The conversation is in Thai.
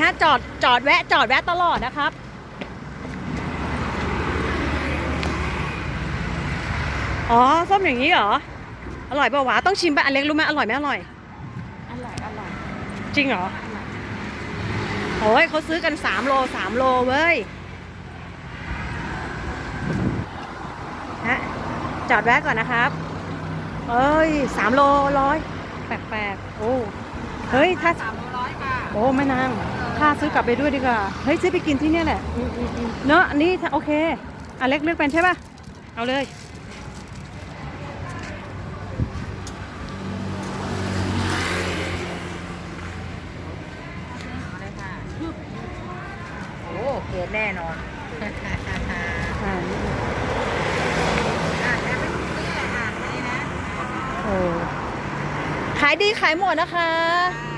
ฮะจอดจอดแวะจอดแวะตลอดนะครับ อ๋อส้มอย่างนี้เหรอ อร่อยเปล่าวะต้องชิมป่ะอันเล็กรู้ไหมอร่อยไหมอร่อย อร่อย อร่อย จริงเหรอโอ้ยเขาซื้อกัน3โล3โลเว้ยฮะจอดแวะก่อนนะครับเอ้ย3โลร้อยแปลกๆโอ้เฮ้ยถ้าสามร้อยค่ะโอ้ไม่นาง ถ้าซื้อกลับไปด้วยดีกว่า เฮ้ยซื้อไปกินที่เนี่ยแหละเนอะอันนี้โอเคอันเล็กเลือกเป็นใช่ป่ะ เอาเลยเอาเลยค่ะโอ้เกรดแน่นอนอ่านอ่าแล้วไม่นี่แหละอ่านไปนะโอ้ขายดีขายหมดนะคะค่ะ